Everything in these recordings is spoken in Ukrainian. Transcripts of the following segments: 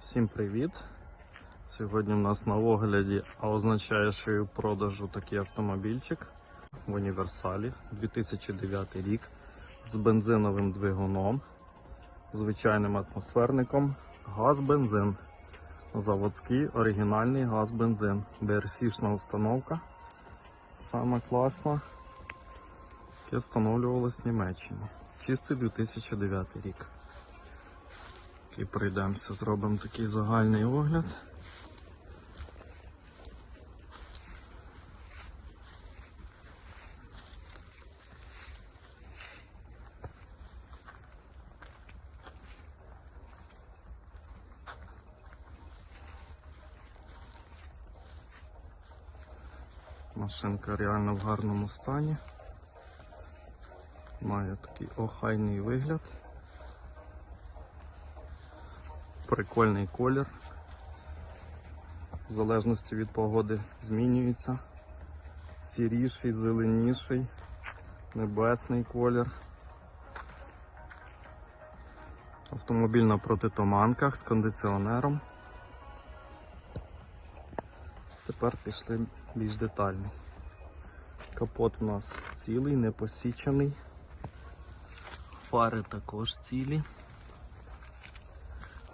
Всім привіт! Сьогодні в нас на огляді, а означає, що і в продажу такий автомобільчик в універсалі 2009 рік з бензиновим двигуном, звичайним атмосферником, газ-бензин. Заводський оригінальний газ-бензин. BRC-шна установка. Саме класна, яке встановлювалось в Німеччині. Чистий 2009 рік. І пройдемося, зробимо такий загальний огляд. Машинка реально в гарному стані. Має такий охайний вигляд. Прикольний колір. В залежності від погоди змінюється. Сіріший, зеленіший, небесний колір. Автомобіль на протитуманках з кондиціонером. Тепер пішли більш детально. Капот у нас цілий, не посічений. Фари також цілі.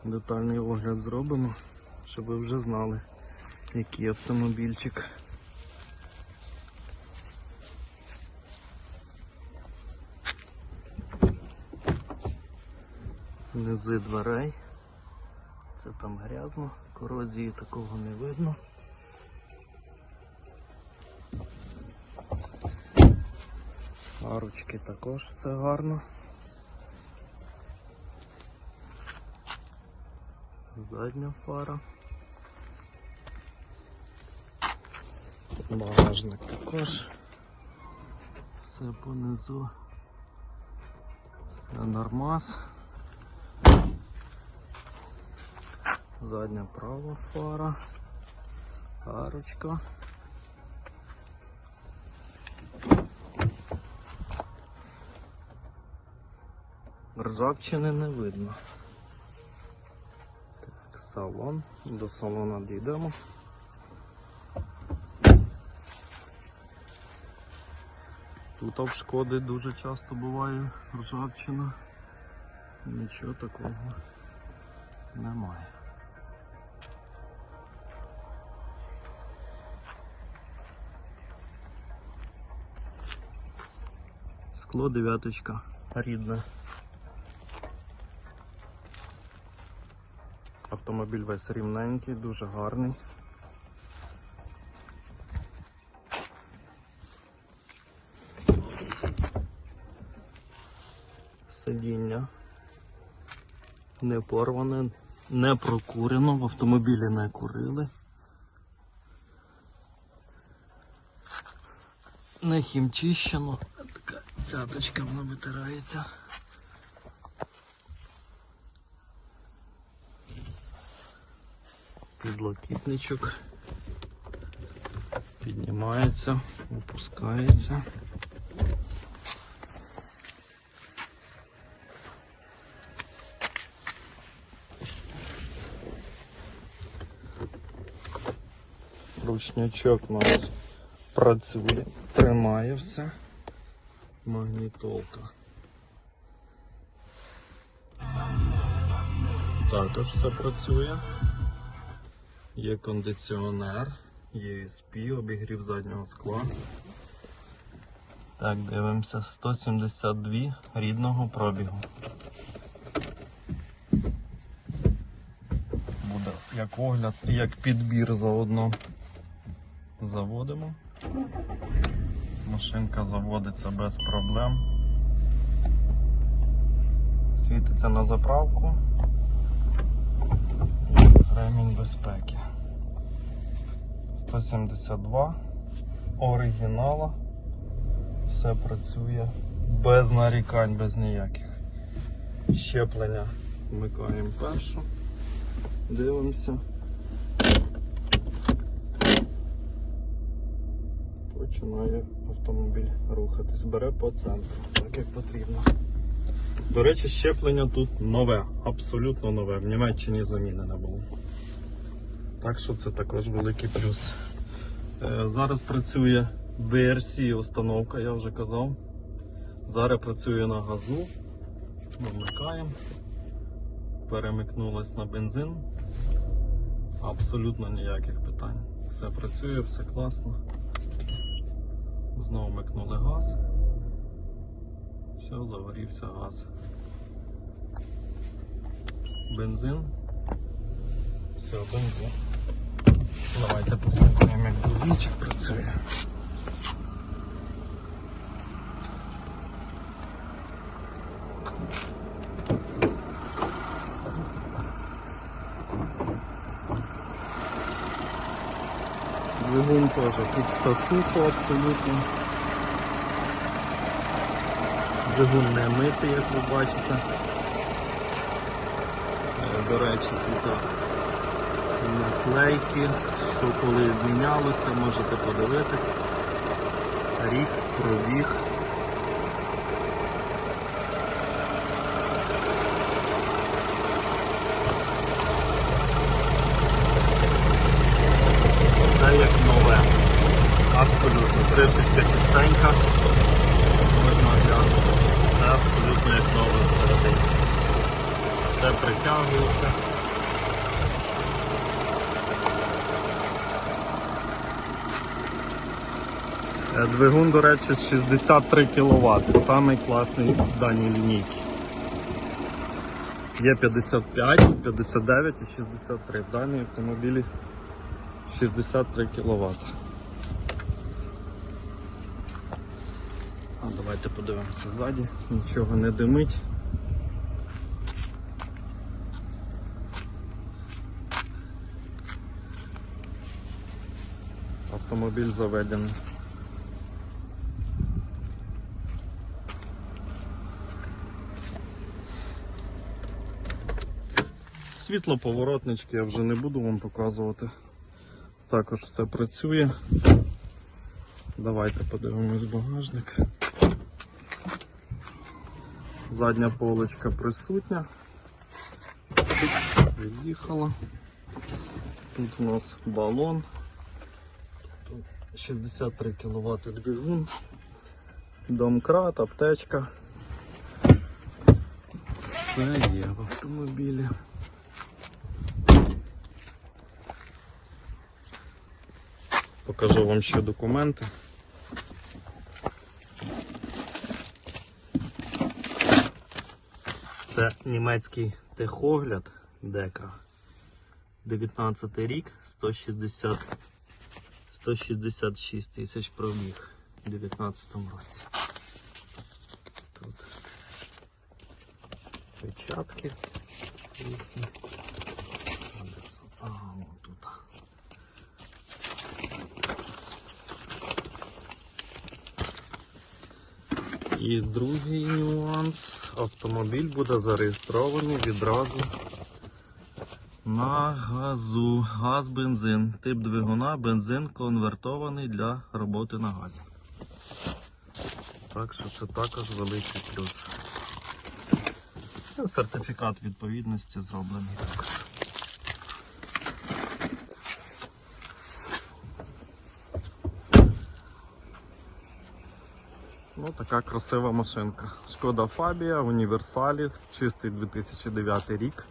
Детальний огляд зробимо, щоб ви вже знали, який автомобільчик. Низи дверей. Це там грязно, корозії такого не видно. Арочки також все гарно. Задня фара. Багажник також. Все понизу. Все нормас. Задня права фара. Арочка. Ржавчини не видно. Салон. До салону дійдемо. Тут в шкоди дуже часто буває ржавчина. Нічого такого немає. Скло дев'яточка рідне. Автомобіль весь рівненький, дуже гарний. Сидіння не порване, не прокурено, в автомобілі не курили. Не хімчищено. Така цяточка вона витирається. Підлокітничок піднімається, опускається. Ручнячок у нас працює, тримає все. Магнітолка. Також все працює. Є кондиціонер, USB, обігрів заднього скла. Так, дивимося, 172 рідного пробігу. Буде як огляд, як підбір заодно. Заводимо. Машинка заводиться без проблем. Світиться на заправку. Ремінь безпеки. 172 оригінала. Все працює без нарікань, без ніяких. Щеплення вмикаємо першу. Дивимося. Починає автомобіль рухатись. Бере по центру, так як потрібно. До речі, щеплення тут нове, абсолютно нове. В Німеччині заміни не було. Так що це також великий плюс. Е, Зараз працює BRC установка, я вже казав. Зараз працює на газу. Вмикаємо. Перемикнулось на бензин. Абсолютно ніяких питань. Все працює, все класно. Знову вмикнули газ. Все, загорівся газ. Бензин. Все, бензин. Давайте послухаємо, як двигунчик працює. Двигун теж тут все сухо абсолютно. Двигун не митий, як ви бачите. Е, До речі, тут наклейки, що коли мінялося, можете подивитись. Рік, пробіг. Все як нове. Абсолютно. Кришечка чистенька. Можна глянути. Все абсолютно як нове всередині. Все притягується. Двигун, до речі, 63 кВт. Самий класний в даній лінійці. Є 55, 59 і 63. В даній автомобілі 63 кВт. А давайте подивимося ззаді. Нічого не димить. Автомобіль заведений. Світлоповоротнички я вже не буду вам показувати. Також все працює. Давайте подивимось багажник. Задня полочка присутня. Від'їхала. Тут у нас балон. Тут 63 кВт двигун. Домкрат, аптечка. Все є в автомобілі. Покажу вам ще документи. Це німецький техогляд дека. 19 рік, 160, 166 тисяч пробіг у 19 році. Тут печатки їхні. А, де це? Ага, вон тут. І другий нюанс. Автомобіль буде зареєстрований відразу на газу. Газ, бензин. Тип двигуна, бензин конвертований для роботи на газі. Так що це також великий плюс. Сертифікат відповідності зроблений також. Така красива машинка. Шкода Фабія, універсалі, чистий 2009 рік.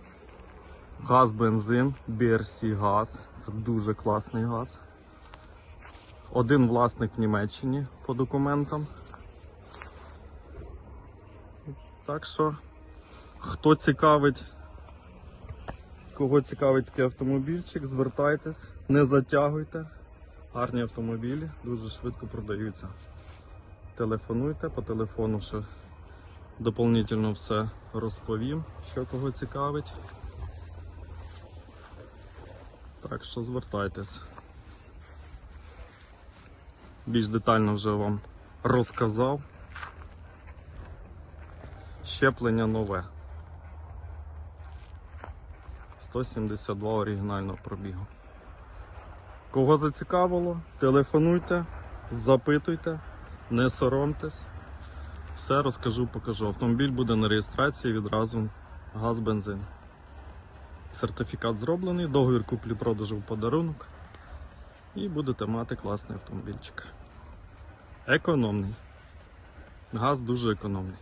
Газ, бензин, BRC газ. Це дуже класний газ. Один власник в Німеччині по документам. Так що, хто цікавить, кого цікавить такий автомобільчик, звертайтесь, не затягуйте. Гарні автомобілі, дуже швидко продаються телефонуйте по телефону, ще доповнительно все розповім, що кого цікавить. Так що звертайтесь. Більш детально вже вам розказав. Щеплення нове. 172 оригінального пробігу. Кого зацікавило, телефонуйте, запитуйте. Не соромтесь. Все розкажу, покажу. Автомобіль буде на реєстрації відразу газ, бензин. Сертифікат зроблений, договір куплі-продажу в подарунок. І будете мати класний автомобільчик. Економний. Газ дуже економний.